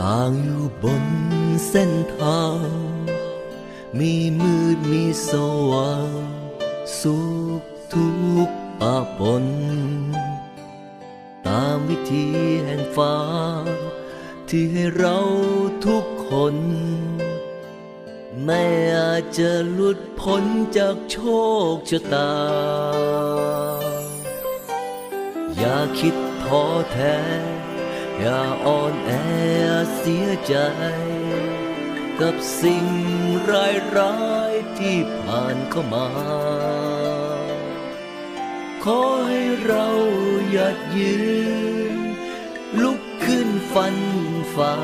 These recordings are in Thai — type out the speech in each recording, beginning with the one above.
ต่างอยู่บนเส้นทาง มีมืดมีสว่าง สุขทุกข์ปะปน ตามวิธีแห่งฟ้า ที่ให้เราทุกคน ไม่อาจจะหลุดพ้นจากโชคชะตา อย่าคิดท้อแท้ อย่าอ่อนแอเสียใจ กับสิ่งร้ายร้ายๆที่ผ่านเข้ามา ขอให้เราหยัดยืน ลุกขึ้นฟันฝ่า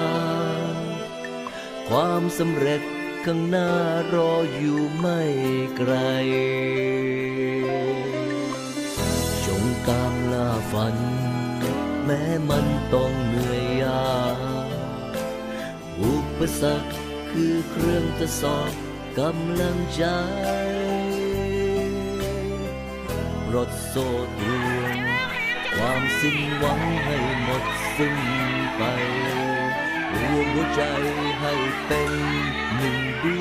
ความสำเร็จข้างหน้ารออยู่ไม่ไกล จงตามล่าฝัน แม้มันต้องเหนื่อยยากอุปสรรคคือเครื่องทดสอบกำลังใจรถโซ่ตรวงความสิ้นหวังให้หมดสิ้นไปรวมหัวใจให้เป็นหนึ่งเดี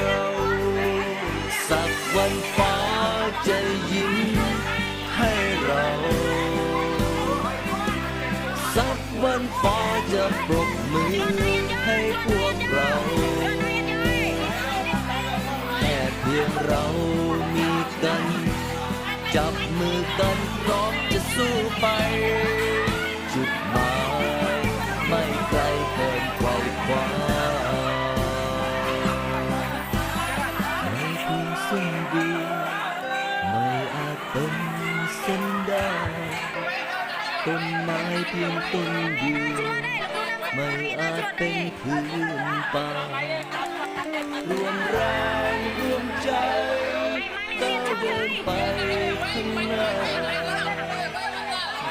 ยวสักวันฟ้า นฟ้าจะปรบมือให้พวกเราแค่เพียงเรามีกัน จับมือกันพร้อมจะสู้ไป เพียงต้นเดียวไม่อาจเป็นพื้นป่ารวมแรงรวมใจก้าวเดินไปข้างหน้า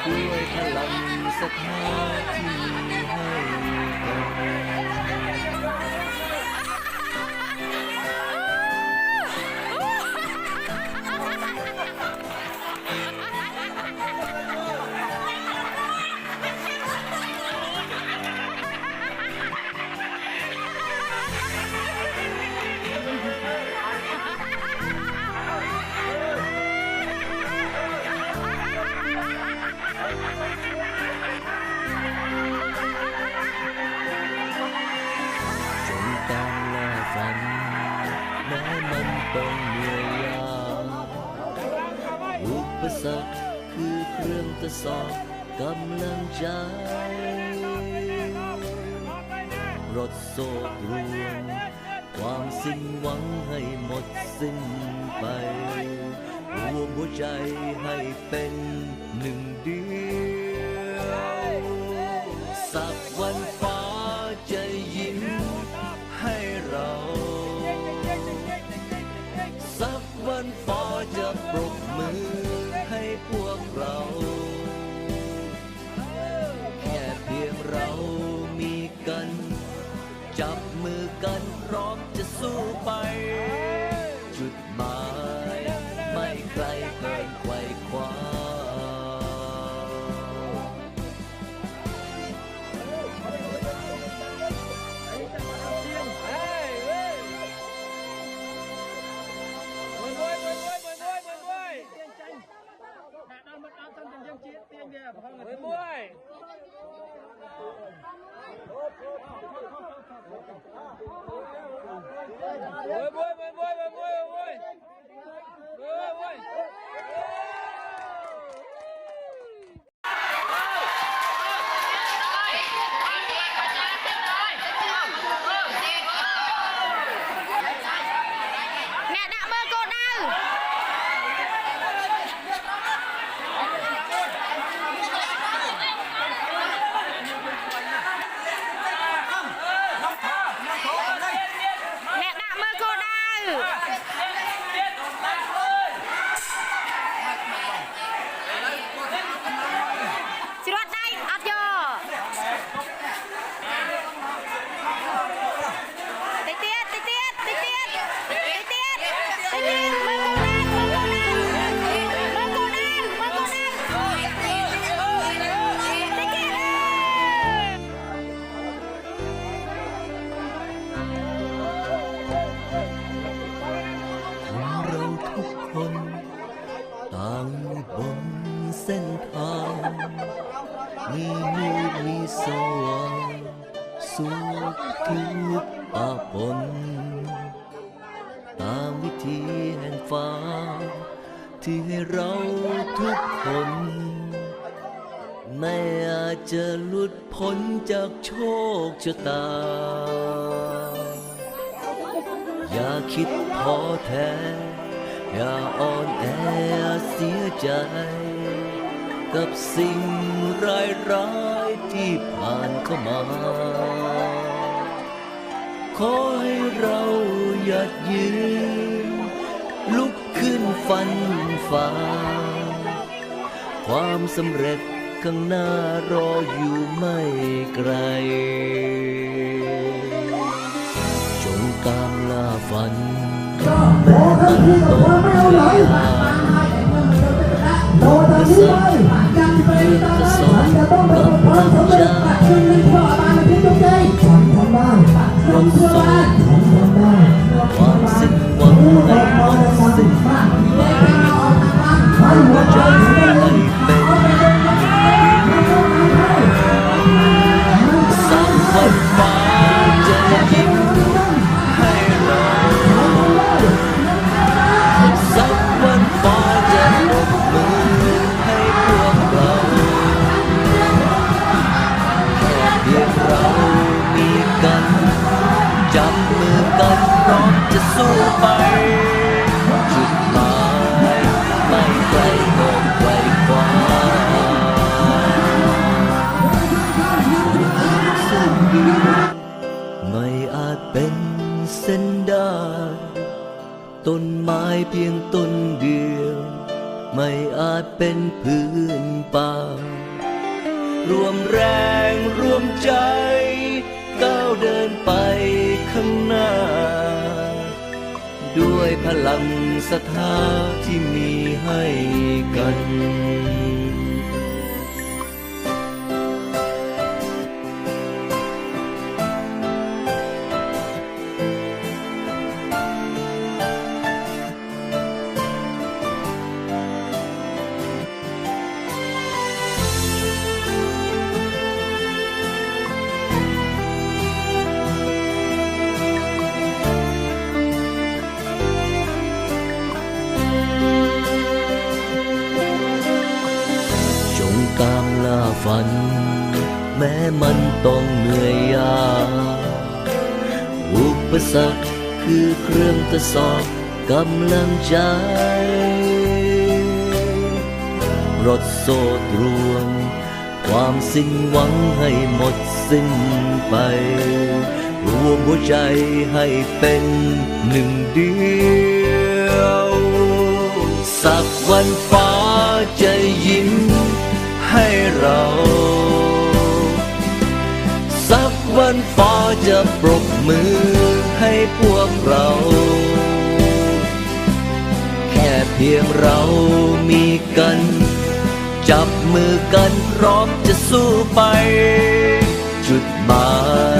ด้วยพลังศรัทธาที่ให้กัน อุปสรรคคือเครื่องทดสอบกำลังใจ รถโซ่ตรวงความสิ้นหวังให้หมดสิ้นไป รวมหัวใจให้เป็นหนึ่งเดียว จับมือกันพร้อมจะสู้ไป Ouais, ouais. มีมืดมีสว่างสุขทุกปะปนตามวิธีแห่งฟ้า ที่ให้เราทุกคน ไม่อาจจะหลุดพ้นจากโชคชะตา อย่าคิดท้อแท้ อย่าอ่อนแอเสียใจ กับสิ่งร้ายร้ายที่ผ่านเข้ามา ขอให้เราหยัดยืน ลุกขึ้นฟันฝ่า ความสำเร็จข้างหน้ารออยู่ไม่ไกล จงตามล่าฝันโอ้ท่านพี่กับพ่อไม่เอาไหลโดนทำนี้เลยยังเป็นตาได้ ฉันจะต้องประสบความสำเร็จปัจจุบันพ่อตาในพิจุกใจฉันได้ฉันเชื่อว่าฉันทำได้ความสิ้นหวังให้หมดสิ้นไปให้หัวใเพียงต้นเดียว ไม่อาจเป็นพื้นป่ารวมแรงรวมใจก้าวเดินไปข้างหน้า ด้วยพลังศรัทธาที่มีให้กัน ฝัน แม้มันต้องเหนื่อยยากอุปสรรคคือเครื่องทดสอบกำลังใจ รถโซ่รวนความสิ้นหวังให้หมดสิ้นไป รวมหัวใจให้เป็นหนึ่งเดียว สักวันฟ้าจะยิ้มให้เรา ปอจะปรบมือให้พวกเรา แค่เพียงเรามีกัน จับมือกันพร้อมจะสู้ไป จุดหมา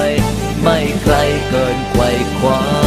ย ไม่ใครเกินไขว่คว้า